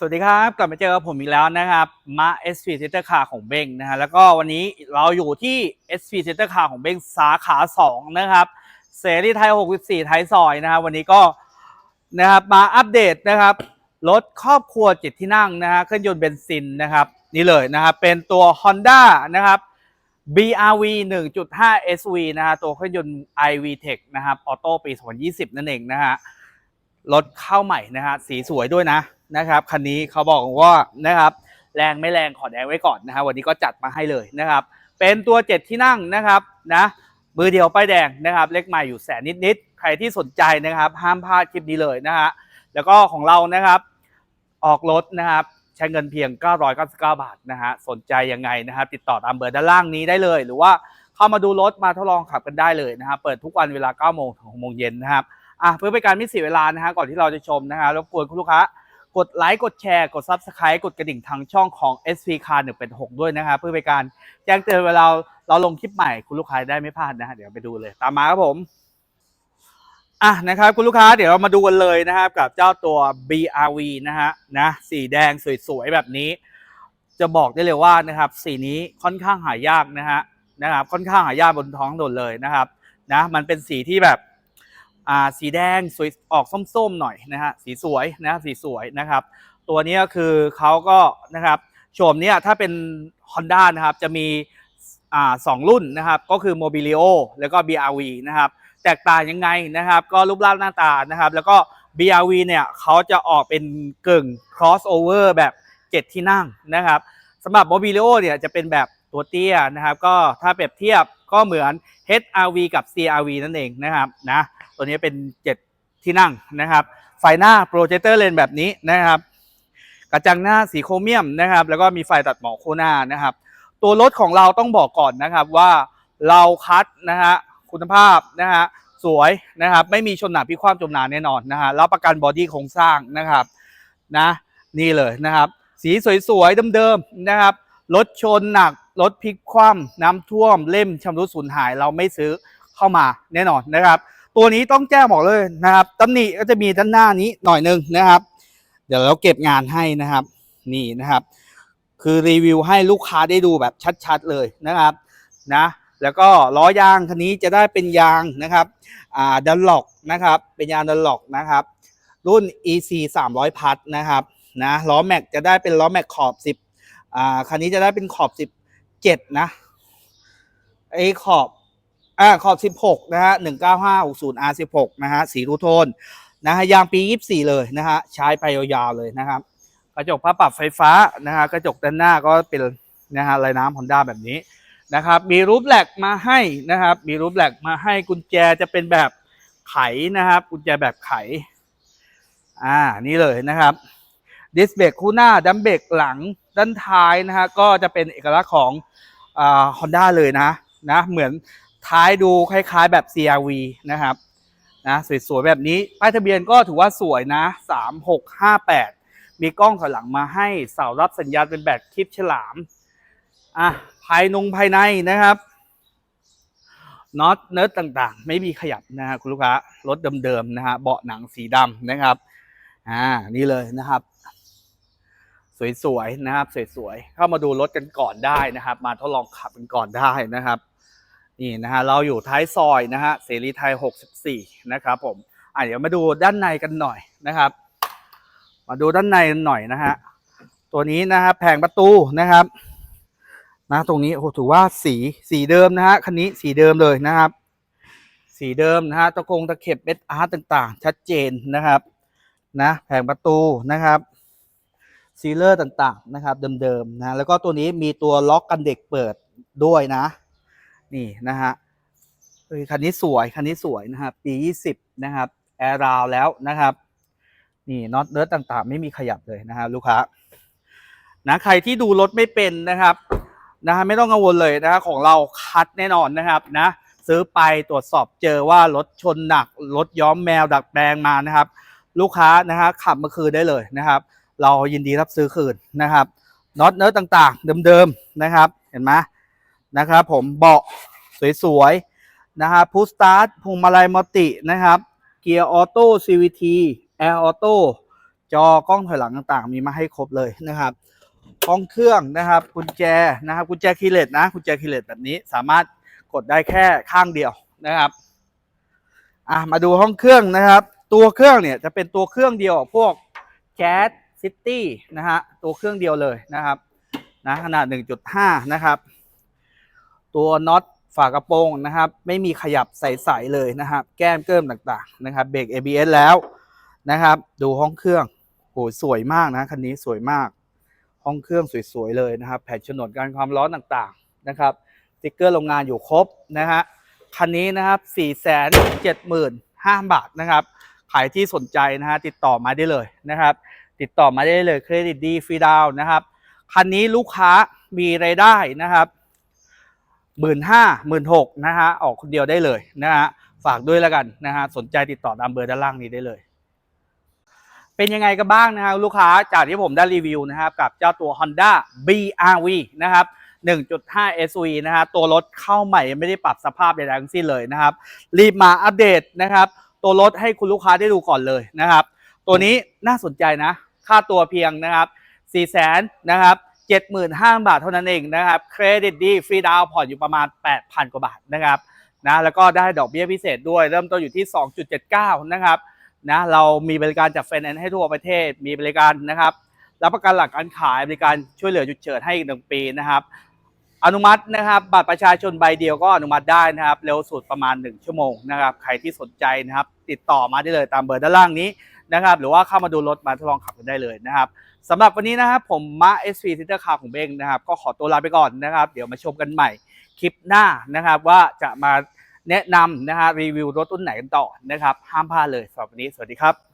สวัสดีครับ กลับมาเจอกับผมอีกแล้วนะครับมา SP Center Car ของเบงนะฮะแล้วก็วันนี้เราอยู่ที่ SP Center Car ของเบงสาขา2นะครับเสรีไทย 64 ไทยซอยนะครับวันนี้ก็นะครับมาอัปเดตนะครับรถครอบครัวจ็ดที่นั่งนะฮะเครื่องยนต์เบนซินนะครับนี่เลยนะครับเป็นตัว Honda นะครับ BRV 1.5 SV นะฮะตัวเครื่องยนต์ iV Tech นะครับออโต้ปี 2020 นั่นเองนะฮะรถเข้าใหม่นะฮะสีสวยด้วยนะ นะครับคันนี้เขาบอกว่านะครับแรงไม่แรงขอแดงไว้ก่อนนะฮะวันนี้ก็จัดมาให้เลยนะครับ เป็นตัวเจ็ดที่นั่งนะครับนะมือเดียวป้ายแดงนะครับ เลขใหม่อยู่แสนนิดๆใครที่สนใจนะครับ ห้ามพลาดคลิปนี้เลยนะฮะแล้วก็ของเรานะครับออกรถนะครับใช้เงินเพียง 999 บาทนะฮะสนใจยังไงนะครับติดต่อตามเบอร์ด้านล่างนี้ได้เลย หรือว่าเข้ามาดูรถมาทดลองขับกันได้เลยนะครับเปิดทุกวันเวลา9โมงถึง6โมงเย็นนะครับอะเพื่อเป็นการไม่เสียเวลานะฮะก่อนที่เราจะชมนะฮะรบกวนคุณลูกค้า กดไลค์กดแชร์กด Subscribe กดกระดิ่งทางช่องของ SP Car 1เป็น6ด้วยนะครับเพื่อเป็นการแจ้งเตือนเวลาเราลงคลิปใหม่คุณลูกค้าได้ไม่พลาดนะฮะเดี๋ยวไปดูเลยตามมาครับผมอะนะครับคุณลูกค้าเดี๋ยวเรามาดูกันเลยนะครับกับเจ้าตัว BRV นะฮะนะสีแดงสวยๆแบบนี้ จะบอกได้เลยว่านะครับสีนี้ค่อนข้างหายากนะฮะนะครับค่อนข้างหายากบนท้องถนนเลยนะครับนะมันเป็นสีที่แบบ สีแดงสวยออกส้มๆหน่อยนะฮะสีสวยนะสีสวยนะครับ ตัวนี้ก็คือเขาก็นะครับโฉมเนี้ยถ้าเป็น Honda นะครับจะมีอ่าสองรุ่นนะครับก็คือ Mobilio แล้วก็ BRV นะครับแตกต่างยังไงนะครับ ก็รูปร่างหน้าตานะครับ แล้วก็ BRV เนี่ยเขาจะออกเป็นกึ่ง crossover แบบ 7 ที่นั่งนะครับสำหรับ Mobilio เนี่ยจะเป็นแบบ ตัวเตี้ยนะครับ ก็ถ้าเปรียบเทียบก็เหมือน HRV กับ CRV นั่นเองนะครับนะตัวนี้เป็น 7 ที่นั่งนะครับ ไฟหน้าโปรเจคเตอร์เลนแบบนี้นะครับ กระจังหน้าสีโครเมียมนะครับ แล้วก็มีไฟตัดหมอกโคหน้านะครับ ตัวรถของเราต้องบอกก่อนนะครับว่าเราคัดนะฮะคุณภาพนะฮะสวยนะครับ ไม่มีชนหนักพิความจมหน้ำแน่นอนนะฮะรับประกันบอดี้โครงสร้างนะครับนะนี่เลยนะครับ สีสวยๆเดิมๆนะครับรถชนหนัก รถพลิกคว่ำน้ำท่วมเล่มชำรุดสูญหาย เราไม่ซื้อเข้ามาแน่นอนนะครับ ตัวนี้ต้องแจ้งบอกเลยนะครับตำหนิก็จะมีด้านหน้านี้หน่อยหนึงนะครับ เดี๋ยวเราเก็บงานให้นะครับ นี่นะครับ คือรีวิวให้ลูกค้าได้ดูแบบชัด ๆ เลยนะครับนะแล้วก็ล้อยางคันนี้จะได้เป็นยางนะครับอ่าดันล็อกนะครับเป็นยางดันล็อกนะครับ รุ่น EC 300 พัทนะครับนะล้อแม็กจะได้เป็นล้อแม็กขอบ 10อ่าคันนี้จะได้เป็นขอบ 17นะไอ้ขอบอ่าขอบ16นะฮะ19560 R16 นย์อาร์สิบหกนะฮะสีรูโทนนะฮะยางปี24เลยนะฮะใช้ไปยาวๆเลยนะครับกระจกผ้าปรับไฟฟ้านะฮะกระจกด้านหน้าก็เป็นนะฮะลายน้ำฮอนด้าแบบนี้นะครับมีรูปแหลกมาให้นะครับมีรูปแหลกมาให้กุญแจจะเป็นแบบไขนะครับ กุญแจแบบไขอ่านี่เลยนะครับดิสเบรกคู่หน้าดัมเบรกหลัง ด้านท้ายนะฮะก็จะเป็นเอกลักษณ์ของฮอนด้าเลยนะนะเหมือนท้ายดูคล้ายๆแบบ CRV นะครับนะสวยๆแบบนี้ป้ายทะเบียนก็ถือว่าสวยนะ 3658 มีกล้องถอยหลังมาให้เสารับสัญญาณเป็นแบบคลิปฉลามอะภายนงภายในนะครับน็อตเนิร์ดต่างๆ ไม่มีขยับนะฮะคุณลูกค้ารถเดิมๆนะฮะเบาะหนังสีดำนะครับอ่านี่เลยนะครับ สวยๆนะครับสวยๆเข้ามาดูรถกันก่อนได้นะครับ มาทดลองขับกันก่อนได้นะครับนี่นะฮะเราอยู่ท้ายซอยนะฮะเสรีไทย 64 นะครับผมอะเดี๋ยวมาดูด้านในกันหน่อยนะครับ มาดูด้านในกันหน่อยนะฮะตัวนี้นะครับแผงประตูนะครับนะตรงนี้โอ้ถือว่าสีสีเดิมนะฮะคันนี้สีเดิมเลยนะครับ สีเดิมนะฮะตะกงตะเข็บเม็ดอาร์ตต่างๆ ชัดเจนนะครับนะแผงประตูนะครับ ซีเลอร์ต่างๆนะครับเดิมๆนะแล้วก็ตัวนี้มีตัวล็อกกันเด็กเปิดด้วยนะ นี่นะฮะคันนี้สวยคันนี้สวยนะครับปี 20 นะครับแอร์ราวแล้วนะครับ นี่น็อตเนิร์ดต่างๆ ไม่มีขยับเลยนะฮะลูกค้านะใครที่ดูรถไม่เป็นนะครับนะฮะไม่ต้องกังวลเลยนะฮะของเราคัดแน่นอนนะครับนะซื้อไปตรวจสอบเจอว่ารถชนหนักรถย้อมแมวดัดแปลงมานะครับ ลูกค้านะฮะขับมาคืนได้เลยนะครับ เรายินดีรับซื้อคืนนะครับน็อตเนิร์ดต่างๆ เดิมๆนะครับเห็นไหมนะครับ ผมเบาะสวยๆนะครับพุสตาร์ทพวงมาลัยมัลตินะครับเกียร์ออโต้ CVT แอร์ออโต้จอกล้องถอยหลังต่างๆ มีมาให้ครบเลยนะครับห้องเครื่องนะครับกุญแจนะครับกุญแจคีย์เลสนะกุญแจคีย์เลสแบบนี้สามารถกดได้แค่ข้างเดียวนะครับอะมาดูห้องเครื่องนะครับ ตัวเครื่องเนี่ยจะเป็นตัวเครื่องเดียวพวกแจ๊ส ซิตี้นะฮะตัวเครื่องเดียวเลยนะครับนะขนาด 1.5 นะครับ ตัวน็อตฝากระโปรงนะครับ ไม่มีขยับใสๆเลยนะครับ แก้มเกิมต่างๆนะครับเบรก ABS แล้วนะครับ ดูห้องเครื่องโหสวยมากนะคันนี้สวยมาก ห้องเครื่องสวยๆเลยนะครับ แผ่นฉนดการความร้อนต่างๆนะครับสติ๊กเกอร์โรงงานอยู่ครบนะฮะคันนี้นะครับ4 7 5 0 0 0 บาทนะครับใครที่สนใจนะฮะติดต่อมาได้เลยนะครับ ติดต่อมาได้เลยเครดิตดีฟรีดาวนะครับ คันนี้ลูกค้ามีรายได้นะครับหมื่นห้าหมื่นหกนะฮะออกคนเดียวได้เลยนะฮะฝากด้วยแล้วกันนะฮะสนใจติดต่อตามเบอร์ด้านล่างนี้ได้เลย เป็นยังไงกันบ้างนะครับลูกค้าจากที่ผมได้รีวิวนะครับ กับเจ้าตัว Honda BRV นะครับ1.5 SUV นะฮะตัวรถเข้าใหม่ไม่ได้ปรับสภาพใดๆทั้งสิ้นเลยนะครับ รีบมาอัปเดตนะครับ ตัวรถให้คุณลูกค้าได้ดูก่อนเลยนะครับ ตัวนี้น่าสนใจนะ ค่าตัวเพียงนะครับ4 0 0 0 0นะครับ75,000 บาทเท่านั้นเองนะครับเครดิตดีฟรีดาวน์ผ่อนอยู่ประมาณ 8,000 กว่าบาทนะครับนะแล้วก็ได้ดอกเบี้ยพิเศษด้วยเริ่มต้นอยู่ที่ 2.79 นะครับนะเรามีบริการจากไฟนแนนซ์ให้ทั่วประเทศมีบริการนะครับรับประกันหลักการขายบริการช่วยเหลือหยุดเฉิดให้อีกหนึ่งปีนะครับ อนุมัตินะครับบัตรประชาชนใบเดียวก็อนุมัติได้นะครับ เร็วสุดประมาณ 1 ชั่วโมงนะครับ ใครที่สนใจนะครับ ติดต่อมาได้เลยตามเบอร์ด้านล่างนี้ นะครับหรือว่าเข้ามาดูรถมาทดลองขับกันได้เลยนะครับสำหรับวันนี้นะครับผมมา SV ซิเตอร์คาร์ของเบงนะครับ ก็ขอตัวลาไปก่อนนะครับ เดี๋ยวมาชมกันใหม่คลิปหน้านะครับ ว่าจะมาแนะนำนะฮะรีวิวรถรุ่นไหนกันต่อนะครับ ห้ามพลาดเลยสำหรับวันนี้สวัสดีครับ